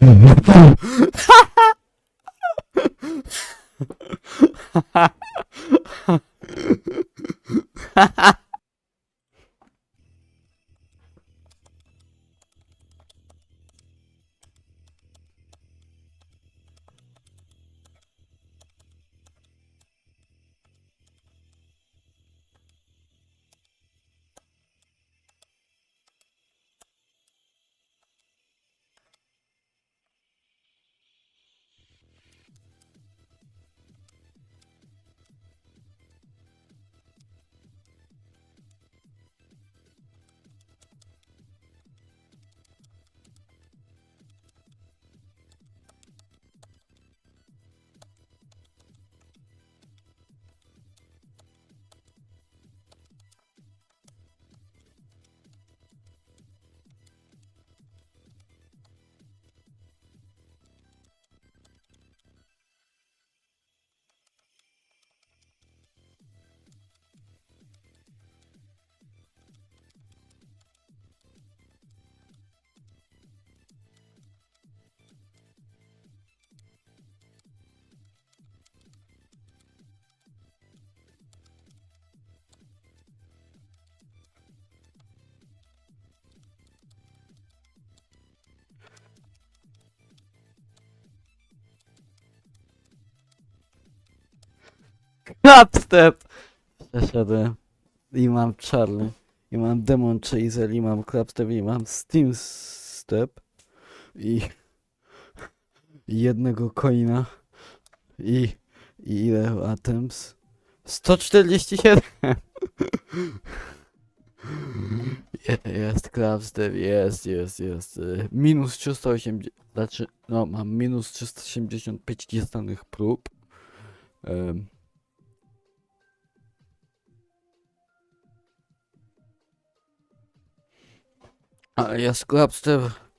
ha ha Clapstep! Przeszedłem. I mam Charlie. I mam Demon Chaser. I mam Clapstep. I mam Steam Step. I... I jednego coina. I... I ile atoms? 147! Je- Jest Clapstep, jest, jest, jest. Minus 380, znaczy, no mam minus 385 nieznanych prób. Em, Ale jest Clapstep